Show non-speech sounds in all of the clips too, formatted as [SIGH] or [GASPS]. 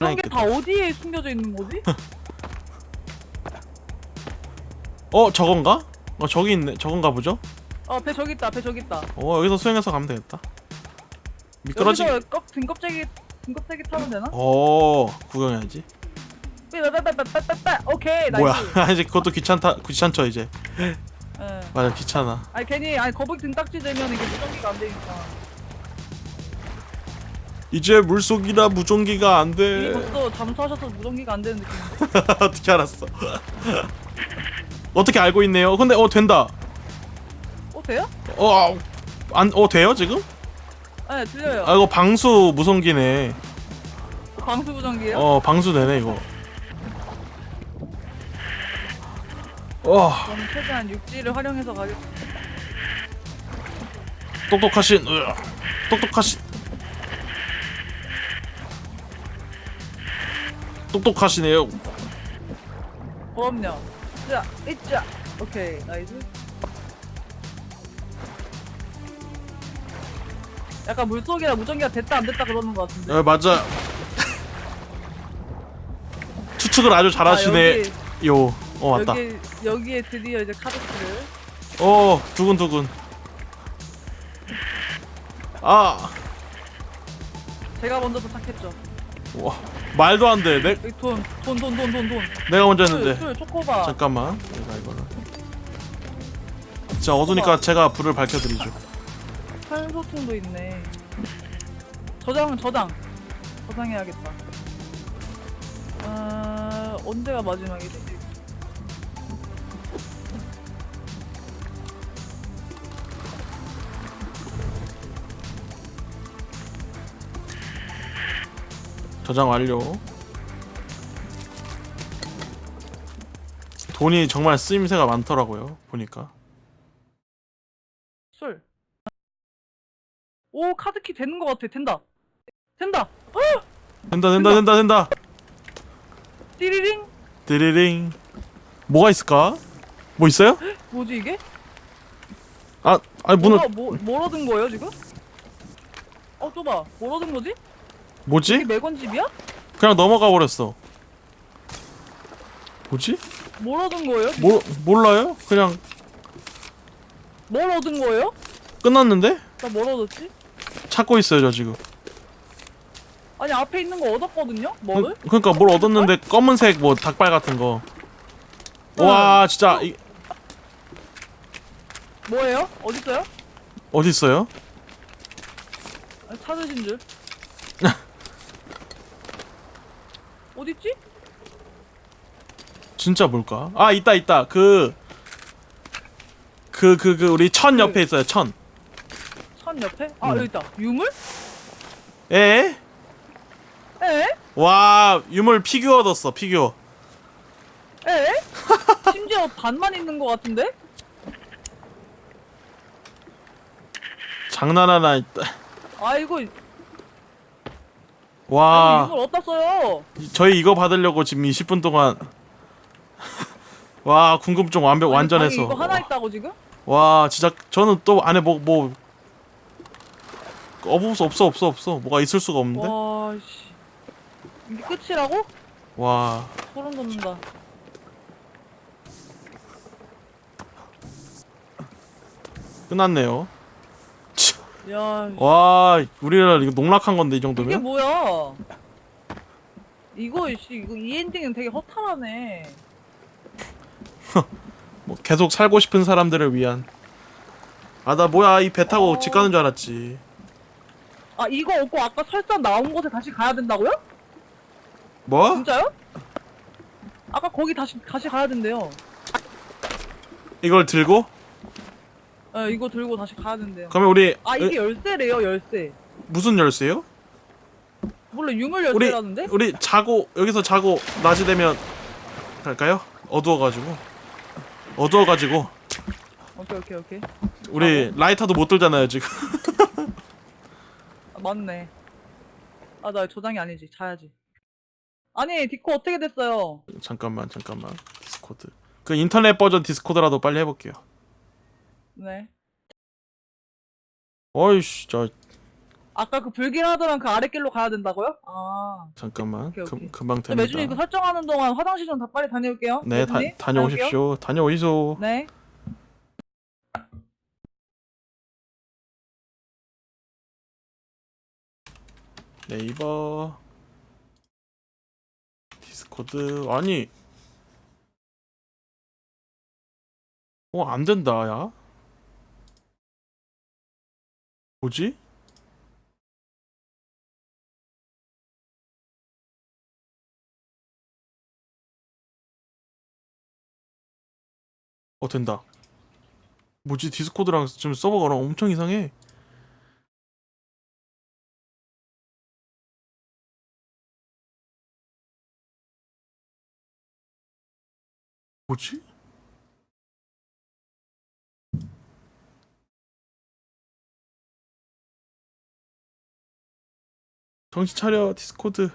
그런 게 다 어디에 숨겨져 있는 거지? [LAUGHS] 어 저건가? 어 저기 있네 저건가 보죠? 어 배 저기 있다 배 저기 있다 어 여기서 수영해서 가면 되겠다 미끄러지 여기서 껍, 등껍데기 등껍데기 타면 되나? 어 구경해야지 빼빼빼빼빼빼 오케이 나이스 이제 [LAUGHS] 그것도 귀찮다 귀찮죠 이제 예. 맞아 귀찮아 아니 괜히 아니 거북이 등딱지 되면 이게 무전기가 안 되니까 이제 물속이라 무전기가 이미 안돼. 벌써 잠수하셔서 무전기가 안 되는 느낌. [LAUGHS] 어떻게 알았어? 어떻게 알고 있네요? 근데 어 된다. 어 돼요? 어 안 어 돼요 지금? 네 들려요. 아 이거 방수 무성기네. 방수 무전기예요? 어 방수 되네 이거. 어. 저는 최대한 육지를 활용해서 가겠습니다. 똑똑하신 으아, 똑똑하신 똑똑하시네요. 그럼요 자 이자. 오케이 나이스. 약간 물속이라 무전기가 됐다 안 됐다 그러는 것 같은데. 어 맞아. 추측을 아주 잘하시네. 여기, 요. 어 맞다. 여기, 여기에 드디어 이제 카드키를. 어 두근두근. 아, 제가 먼저 도착했죠. 와 말도 안 돼. 내 여기 돈돈돈돈 돈돈 내가 먼저 했는데. 술, 술 초코바 잠깐만. 내가 이거를. 자 어두니까 제가 불을 밝혀드리죠. 탄소통도 있네 저장 저장 저장해야겠다 아 언제가 마지막이지? 저장 완료. 돈이 정말 쓰임새가 많더라고요. 보니까. 술. 오 카드키 되는 것 같아 된다 된다 된다 된다 된다 된다. 띠리링 띠리링. 뭐가 있을까? 뭐 있어요? [GASPS] 뭐지 이게? 아, 아니 문을 뭐가 뭐, 뭘 얻은 거예요 지금? 어 좁아 뭘 얻은 거지? 뭐지? 매건 집이야? 그냥 넘어가 버렸어. 뭐지? 뭘 얻은 거예요? 지금? 모, 몰라요? 그냥 뭘 얻은 거예요? 끝났는데? 나 뭘 얻었지? 찾고 있어요 저 지금. 아니 앞에 있는 거 얻었거든요? 뭐를? 그, 그러니까 뭘 얻었는데 검은색 뭐 닭발 같은 거. 와 진짜 이, 뭐예요? 어딨어요? 어디 있어요? 아, 찾으신 줄 어딨지? 진짜 뭘까? 아 있다 있다 그. 그 그 그 우리 천 옆에 있어요 천. 천 옆에? 아 음. 여기 있다 유물? 에? 에? 와 유물 피규어 얻었어 피규어. 에? [LAUGHS] 심지어 반만 있는 것 같은데? 장난하나 있다. 아 이거 와 유물 어디다 써요? 저희 이거 받으려고 지금 20분 동안. [LAUGHS] 와 궁금증 완벽 아니, 완전해서. 이거 하나 있다고 지금? 와 진짜 저는 또 안에 뭐 뭐 없어 없어 없어 없어 뭐가 있을 수가 없는데 와 씨 이게 끝이라고? 와 소름 돋는다 끝났네요 치, 야 와 우리나라 이거 농락한 건데 이 이게 정도면? 뭐야? 이거 씨 이거 이 엔딩은 되게 허탈하네. [LAUGHS] 뭐 계속 살고 싶은 사람들을 위한. 아 나 뭐야 이 배 타고 어. 집 가는 줄 알았지. 아 이거 없고 아까 설산 나온 곳에 다시 가야 된다고요? 뭐? 진짜요? 아까 거기 다시 다시 가야 된대요. 이걸 들고 예 이거 들고 다시 가야 된대요. 그러면 우리 아 이게 열쇠래요 열쇠. 무슨 열쇠요? 몰라 유물 우리 열쇠라는데? 우리 자고 여기서 자고 낮이 되면 갈까요? 어두워가지고. 어두워가지고. 오케이 오케이 오케이. 우리 라이터도 못 들잖아요 지금. 아, 맞네. 아나 저장이 아니지. 자야지. 아니 디코 어떻게 됐어요? 잠깐만 잠깐만. 디스코드. 그 인터넷 버전 디스코드라도 빨리 해볼게요 네 어이씨 저 아까 그 불길하더란 그 아랫길로 가야 된다고요? 아. 잠깐만 오케이, 오케이. 금, 금방 저 됩니다 매주님 그 설정하는 동안 화장실 좀 다 빨리 다녀올게요. 네 다, 다녀오십시오 다녀오이소. 네. 네이버 디스코드 아니 어 안 된다 야 뭐지? 어 된다 뭐지 디스코드랑 지금 서버가 엄청 이상해 뭐지? 정신 차려 디스코드.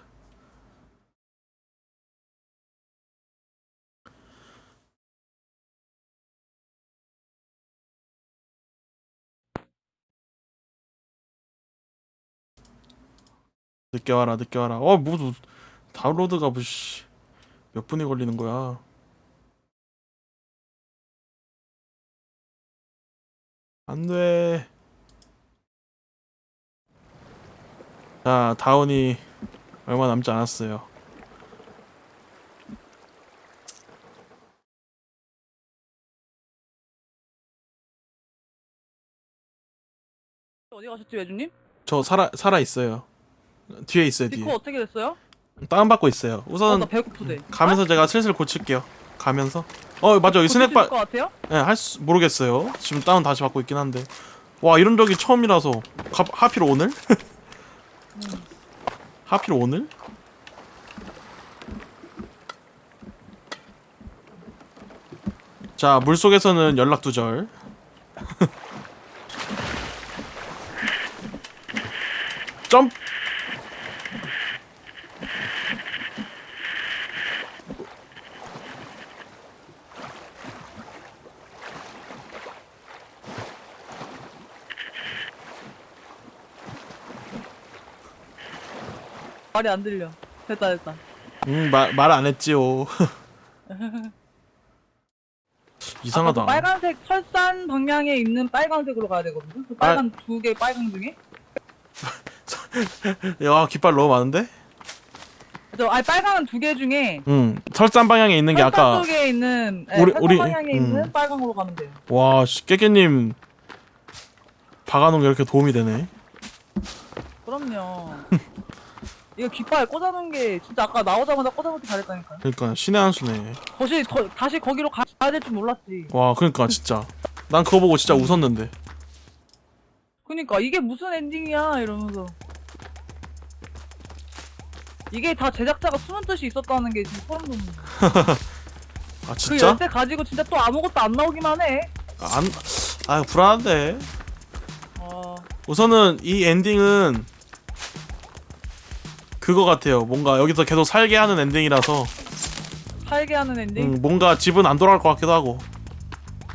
늦게 와라 늦게 와라. 어뭐 다운로드가 뭐씨. 몇 분이 걸리는 거야? 안돼 자 다운이 얼마 남지 않았어요 어디 가셨지 매주님? 저 살아 살아 있어요 뒤에 있어요 디코 뒤에 어떻게 됐어요? 다운 받고 있어요 어, 우선 나 배고프대. 가면서 제가 슬슬 고칠게요 가면서 어 맞아 여기 스낵바 같아요? 예, 할 수, 모르겠어요. 지금 다운 다시 받고 있긴 한데. 와, 이런 적이 처음이라서. 가, 하필 오늘? [LAUGHS] 하필 오늘? 자, 물 속에서는 연락 두절. [LAUGHS] 점. 말이 안 들려. 됐다 됐다. 음, 말안 했지요. [LAUGHS] 이상하다. 아까 그 빨간색 설산 방향에 있는 빨간색으로 가야 되거든요. 그 아. 빨간 두 개 빨강 중에. [LAUGHS] 야, 깃발 너무 많은데? 저 아니 빨강은 두 개 중에 응. 설산 방향에 있는 게 설산 아까 쪽에 있는 네, 우리- 설산 우리- 방향에 음. 있는 빨강으로 가면 돼요. 와, 씨, 깨깨님 박아놓은 게 이렇게 도움이 되네. 그럼요. [LAUGHS] 이거 깃발 꽂아놓은 게 진짜 아까 나오자마자 꽂아놓기 잘했다니까요. 그러니까 신의 한 수네. 다시 더, 다시 거기로 가- 가야 될 줄 몰랐지. 와, 그러니까 진짜 난 그거 보고 진짜 웃었는데. 그니까 이게 무슨 엔딩이야 이러면서. 이게 다 제작자가 숨은 뜻이 있었다는 게 지금 소름 돋는 거야. [LAUGHS] 아 그 진짜? 열쇠 가지고 진짜 또 아무것도 안 나오기만 해. 안, 아 불안한데. 어, 우선은 이 엔딩은 그거 같아요. 뭔가 여기서 계속 살게 하는 엔딩이라서 살게 하는 엔딩? 음, 뭔가 집은 안 돌아갈 것 같기도 하고.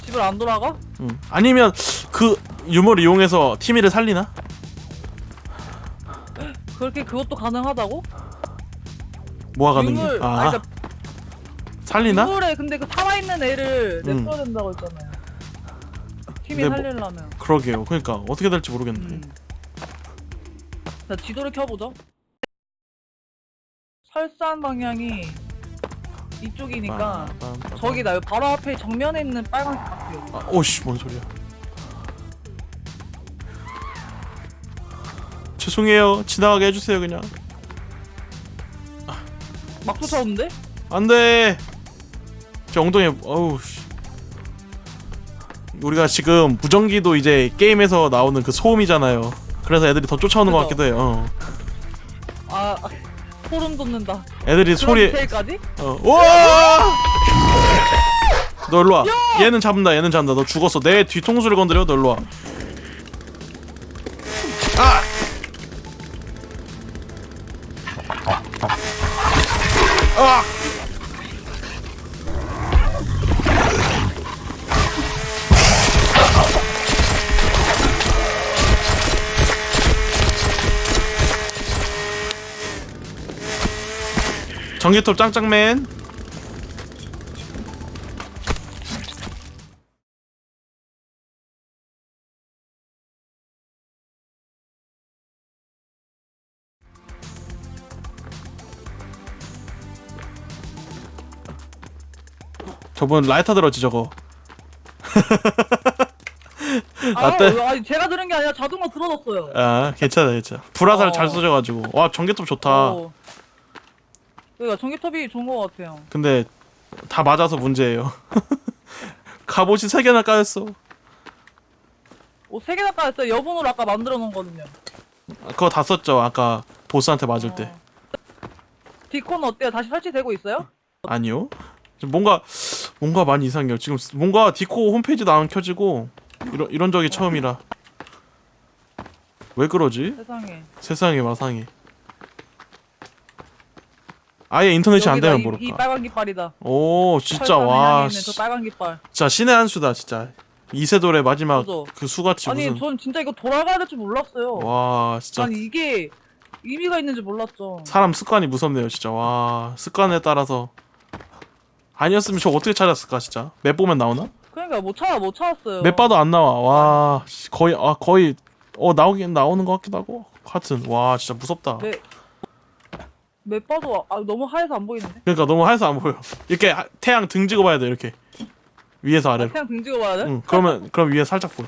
집을 안 돌아가? 음. 아니면 그 유머를 이용해서 티미를 살리나? 그렇게 그것도 가능하다고? 뭐가 가능해? 유물, 아, 아니, 그러니까 살리나? 유물에 근데 그 살아있는 애를 음. 냅둬야 된다고 했잖아요. 팀이 근데 뭐- 살리려면. 그러게요. 그러니까 어떻게 될지 모르겠네. 음. 자, 지도를 켜보죠. 설산 방향이 이쪽이니까. 저기다 여기 바로 앞에 정면에 있는 빨간색 바퀴요. 아, 오씨 뭔 소리야? 죄송해요. 지나가게 해주세요 그냥. 막 쫓아오는데? 안돼. 제 엉덩이 어우. 씨. 우리가 지금 무전기도 이제 게임에서 나오는 그 소음이잖아요. 그래서 애들이 더 쫓아오는 것 그죠. 같기도 해요. 어. 아, 아 소름 돋는다. 애들이 소리. 디테일까지? 어. 우와! 너 일로 와. 얘는 잡는다. 얘는 잡는다. 너 죽었어. 내 뒤통수를 건드려. 너 일로 와. 전기톱 짱짱맨 저분 라이터 들었지 저거 [LAUGHS] 아, 어때? 아니 제가 들은 게 아니라 자동으로 들어졌어요. 아 괜찮아 괜찮아 불화살 어. 잘 쏘져가지고 와 전기톱 좋다 어. 그러니까 전기톱이 좋은 것 같아요. 근데 다 맞아서 문제예요 [LAUGHS] 갑옷이 세 개나 까였어 옷 세 개나 까였어요. 여분으로 아까 만들어 놓은 거든요. 그거 다 썼죠 아까 보스한테 맞을 때 디콘 어때요? 다시 설치되고 있어요? [LAUGHS] 아니요 뭔가 뭔가 많이 이상해요 지금 뭔가 디코 홈페이지도 안 켜지고 이런 이런 적이 처음이라 왜 그러지 세상에. 세상에 마상에 아예 인터넷이 안 되면 이, 이 모를까 빨간 깃발이다. 오 진짜 와 있는 저 빨간 깃발. 진짜 신의 한 수다 진짜 이세돌의 마지막 그죠? 그 수같이 아니 무슨 전 진짜 이거 돌아가야 될 줄 몰랐어요. 와 진짜 아니 이게 의미가 있는지 몰랐죠. 사람 습관이 무섭네요 진짜 와 습관에 따라서 아니었으면 저 어떻게 찾았을까 진짜 맵 보면 나오나? 그러니까 못 찾아 못 찾았어요. 맵 봐도 안 나와 와 씨, 거의 아 거의 어 나오긴 나오는 것 같기도 하고 하여튼 와 진짜 무섭다 맵, 맵 봐도 아, 너무 하얘서 안 보이는데? 그러니까 너무 하얘서 안 보여. 이렇게 하- 태양 등지고 봐야 돼 이렇게. 위에서 아래로. 그냥 등 찍어 봐야 돼? 응 그러면 그럼 위에 살짝 보여.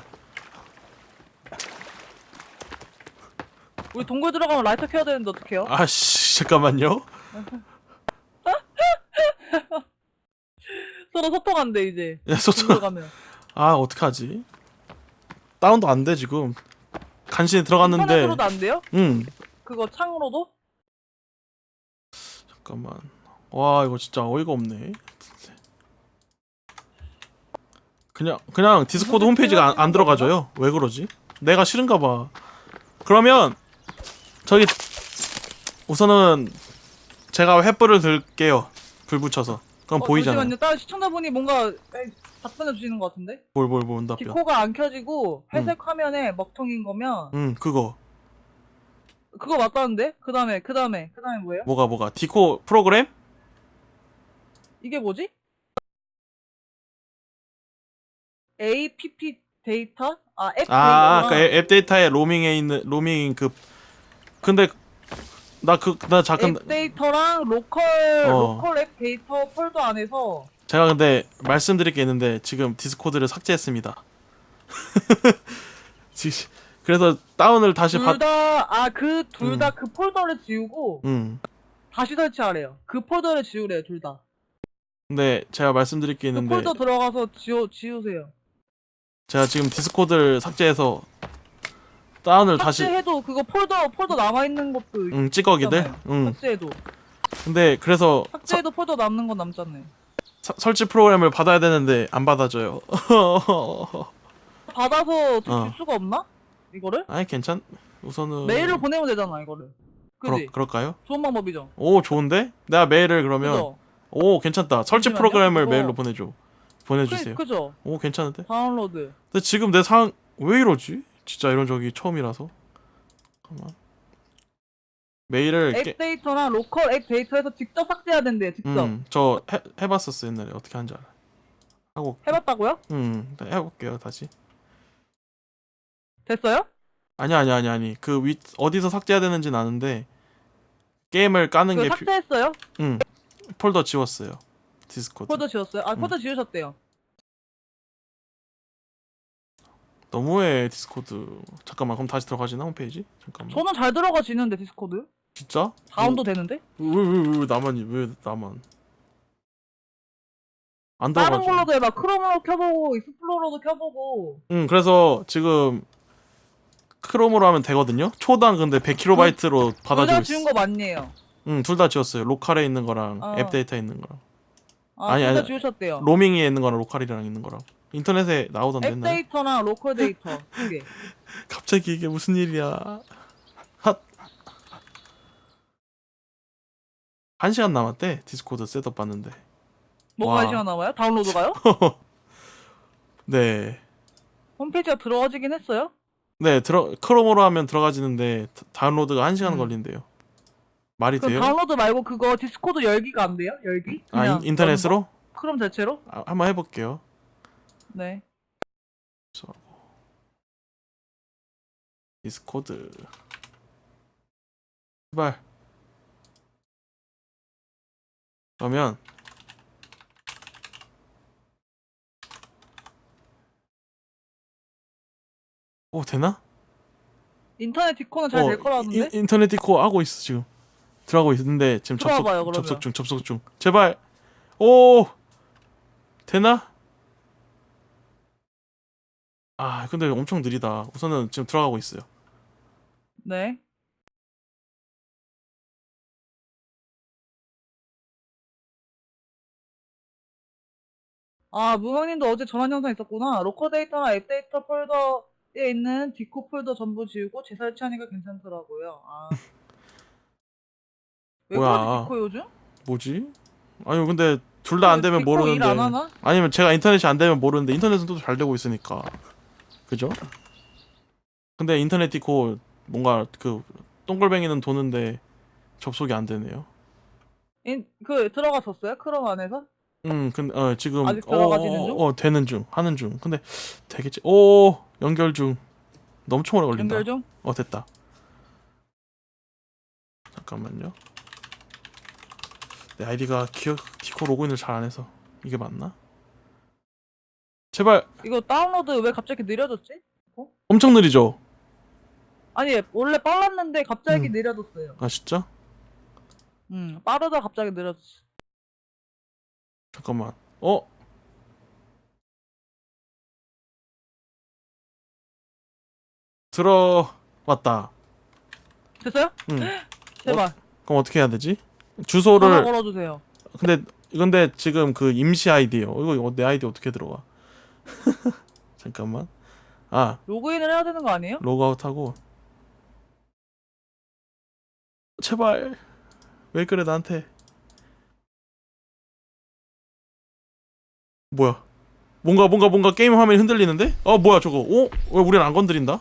우리 동굴 들어가면 라이터 켜야 되는데 어떡해요? 아씨 잠깐만요. [LAUGHS] 서로 소통한대 이제. 야 소통. 가면. 아 어떡하지? 다운도 안 돼 지금. 간신히 들어갔는데. 인터넷으로도 안 돼요? 응. 그거 창으로도? 잠깐만. 와 이거 진짜 어이가 없네. 그냥 그냥 디스코드 홈페이지가 안, 안 들어가져요. 왜 그러지? 내가 싫은가 봐. 그러면 저기 우선은 제가 횃불을 들게요. 불 붙여서. 그럼 어, 보이잖아. 잠시만요. 다른 시청자분이 뭔가 답변해 주시는 것 같은데? 뭘 뭘 뭔다 뼈. 디코가 안 켜지고 회색 화면에 먹통인 거면 응 그거 그거 맞다는데? 그 다음에 그 다음에 그 다음에 뭐예요? 뭐가 뭐가 디코 프로그램? 이게 뭐지? APP 데이터? 아, 앱 아, 데이터. 그앱 데이터에 로밍에 있는 로밍 그 근데 나 그 나 잠깐 앱 데이터랑 로컬 어. 로컬 앱 데이터 폴더 안에서 제가 근데 말씀드릴 게 있는데 지금 디스코드를 삭제했습니다. [LAUGHS] 지- 그래서 다운을 다시 받. 둘다아 그 둘 다 음. 그 폴더를 지우고 음. 다시 설치하래요. 그 폴더를 지우래요, 둘 다. 근데 제가 말씀드릴 게 그 있는데 폴더 들어가서 지우 지우세요. 제가 지금 디스코드를 삭제해서 다운을 다시 삭제해도 그거 폴더 폴더 남아 있는 것도 응 찌꺼기들. 있잖아요. 응. 삭제해도 근데 그래서 서- 삭제해도 폴더 남는 건 남잖아요. 서- 설치 프로그램을 받아야 되는데 안 받아줘요. [LAUGHS] 받아서 줄 어. 수가 없나? 이거를 아니 괜찮. 우선은 메일로 보내면 되잖아, 이거를. 그러? 그럴까요? 좋은 방법이죠. 오 좋은데? 내가 메일을 그러면 그죠? 오 괜찮다. 설치 잠시만요. 프로그램을 그거- 메일로 보내줘. 보내주세요. 그, 그죠? 오 괜찮은데? 다운로드. 근데 지금 내 상황 왜 이러지? 진짜 이런 적이 처음이라서. 잠깐만. 메일을 앱 깨... 데이터랑 로컬 앱 데이터에서 직접 삭제해야 된대요, 직접. 음, 저 해, 해봤었어 옛날에 어떻게 하는지 알아. 하고. 해봤다고요? 음, 해볼게요 다시. 됐어요? 아니 아니 아니 아니 그 위 어디서 삭제해야 되는지는 아는데 게임을 까는 게 피... 삭제했어요? 응 폴더 지웠어요 디스코드. 폴더 지웠어요? 아, 음. 폴더 지우셨대요. 너무해 디스코드. 잠깐만 그럼 다시 들어가지나 홈페이지? 잠깐만. 저는 잘 들어가지는데, 디스코드. 진짜? 다운도 되는데? 왜왜왜 왜, 왜 나만이 왜 나만? 안 다른 들어가죠. 걸로도 해봐. 크롬으로 켜보고, 익스플로러도 켜보고. 응, 그래서 지금 크롬으로 하면 되거든요. 초당 근데 100kb로 둘 받아주고 다 있어. 지운 거 맞네요. 응, 둘 다 지웠어요. 로컬에 있는 거랑 어. 앱 데이터에 있는 거랑. 아, 아니, 둘다 아니. 지우셨대요. 로밍에 있는 거랑 로컬이랑 있는 거랑. 인터넷에 나오던데 앱 옛날에. 데이터랑 로컬 데이터. 이게. [LAUGHS] 갑자기 이게 무슨 일이야. 핫. 한 시간 남았대. 디스코드 셋업 봤는데. 뭐가 와. 한 시간 남아요? 다운로드가요? [LAUGHS] 네. 홈페이지가 들어가지긴 했어요? 네, 들어 크롬으로 하면 들어가지는데 다- 다운로드가 1시간 음. 걸린대요. 말이 그럼 돼요? 다운로드 말고 그거 디스코드 열기가 안 돼요? 열기? 아 그냥 인, 인터넷으로? 거? 크롬 자체로? 아, 한번 해 볼게요. 네. 디스코드. 제발. 그러면 오 되나? 인터넷 디코는 잘 될 거라는데? 인, 인터넷 디코 하고 있어 지금. 들어가고 있는데 지금 접속 들어와봐요, 그러면. 접속 중 접속 중. 제발. 오 되나? 아 근데 엄청 느리다. 우선은 지금 들어가고 있어요. 네. 아, 무형님도 어제 전환 영상 있었구나. 로컬 데이터나 앱 데이터 폴더 에 있는 디코 폴더 전부 지우고 재설치하니까 괜찮더라고요. 아. 왜 뭐야. 그러지, 디코 요즘? 뭐지? 아니 근데 둘 다 안 되면 디코 모르는데 일안 하나? 아니면 제가 인터넷이 안 되면 모르는데 인터넷은 또 잘 되고 있으니까 그죠? 근데 인터넷 디코 뭔가 그 동글뱅이는 도는데 접속이 안 되네요. 인, 그, 들어갔었어요? 크롬 안에서? 음, 근데 어, 지금 아직 들어가지는 어, 중? 어, 되는 중, 하는 중. 근데 되겠지? 오, 연결 중. 엄청 오래 걸린다. 연결 중? 어, 됐다. 잠깐만요. 내 아이디가 기억 디코 로그인을 잘 안 해서 이게 맞나? 제발 이거 다운로드 왜 갑자기 느려졌지? 엄청 느리죠? 아니, 원래 빨랐는데 갑자기 음. 느려졌어요. 아 진짜? 음, 빠르다 갑자기 느려졌어. 잠깐만. 어? 들어왔다. 됐어요? 응. [GASPS] 제발. 그럼 어떻게 해야 되지? 전화 주소를 걸어주세요. 근데 이건데 지금 그 임시 아이디요. 이거 이거 내 아이디 어떻게 들어가? [LAUGHS] 잠깐만. 아 로그인을 해야 되는 거 아니에요? 로그아웃하고 제발 왜 그래 나한테 뭐야? 뭔가 뭔가 뭔가 게임 화면이 흔들리는데? 어 뭐야 저거? 어? 왜 우리는 안 건드린다?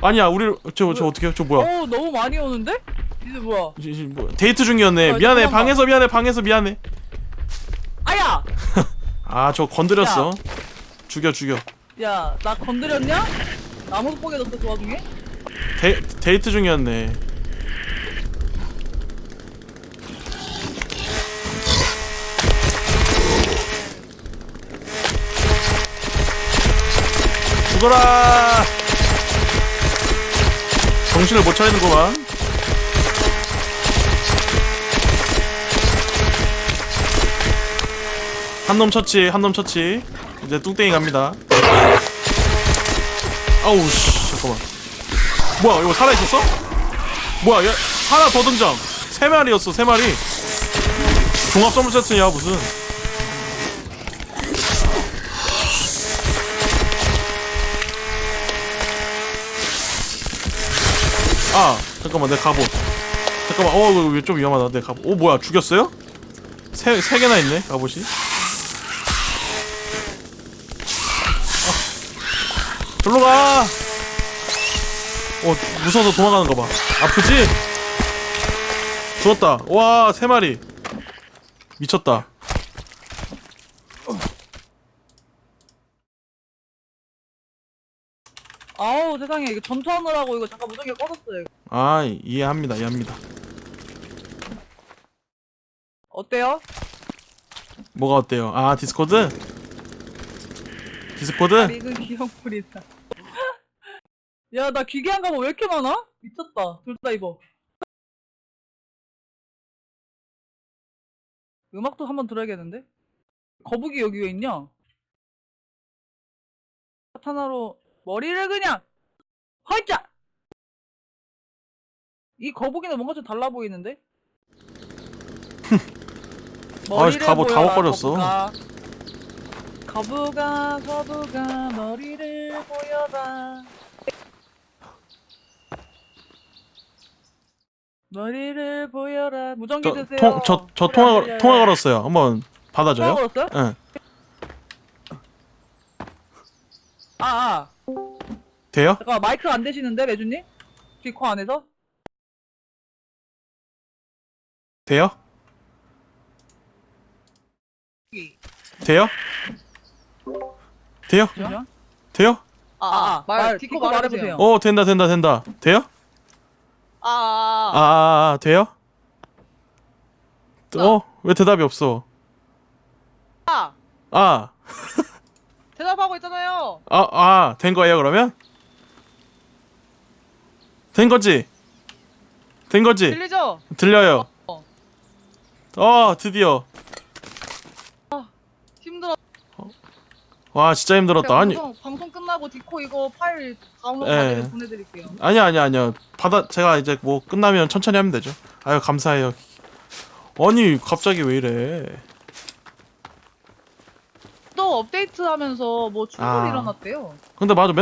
아니야 우리 저저 저 어떻게 저 뭐야? 어 너무 많이 오는데? 이제 뭐야? 이- 이- 뭐, 데이트 중이었네. 아, 미안해. 잠깐만. 방에서 미안해. 방에서 미안해. 아야! [LAUGHS] 아 저 건드렸어. 죽여 죽여. 야, 나 건드렸냐? 나무 돋보게 넣었어 그 와중에? 데, 데이트 중이었네 죽어라! 정신을 못 차리는구만. 한놈 처치 한놈 처치. 이제 뚱땡이 갑니다. 아우 씨 잠깐만. 뭐야 이거 살아있었어? 뭐야 얘 하나 더 등장 세 마리였어 세 마리. 종합 선물 세트냐 무슨 아 잠깐만 내 갑옷 잠깐만 어 이거 이거 좀 위험하다 내 갑옷 오 뭐야 죽였어요? 세, 세 개나 있네 갑옷이 아, 절로 가 어 무서워서 도망가는 거 봐. 아프지? 죽었다. 와 세 마리. 미쳤다. 아우 세상에 이거 전투하느라고 이거 잠깐 무전기 꺼졌어요. 이거. 아 이해합니다. 이해합니다. 어때요? 뭐가 어때요? 아 디스코드? 디스코드? 이건 귀염풀이다. [LAUGHS] 야 나 기괴한 가뭐 왜 이렇게 많아? 미쳤다. 둘 다 입어. 음악도 한번 들어야겠는데? 거북이 여기 왜 있냐? 사타나로 머리를 그냥 헐짜! 이 거북이는 뭔가 좀 달라 보이는데? [LAUGHS] 아이씨, 갑옷 다 보여라, 먹버렸어. 거북아. 거북아 거북아 머리를 보여봐 머리를 보여라 무전기 드세요 저통저 저 소리 통화 걸-. 통화 걸었어요. 한번 통화 받아줘요? 걸었어요? 응. 아, 아 돼요? 잠깐 마이크 안 되시는데 매주님? 디코 안에서? 돼요? 돼요? 돼요? 돼요? 아, 아, 아, 아, 말, 딛고 말해보세요. 말해보세요. 어 된다 된다 된다 돼요? 아, 아, 아, 아. 아, 아 돼요? 어? 왜 대답이 없어? 아, 아, 대답하고 있잖아요. 아, 아, 된 거예요 그러면? 된 거지? 된 거지? 들리죠? 들려요. 어. 어, 드디어. 힘들어. 와, 진짜 힘들었다. 아니, 방송, 방송 끝나고 디코 이거 파일 다운로드 예. 보내드릴게요. 아니야, 아니야, 아니야. 받아, 제가 이제 뭐 끝나면 천천히 하면 되죠. 아유, 감사해요. 아니, 갑자기 왜 이래? 또 업데이트하면서 뭐 충돌 이 아. 일어났대요. 근데 맞아, 맨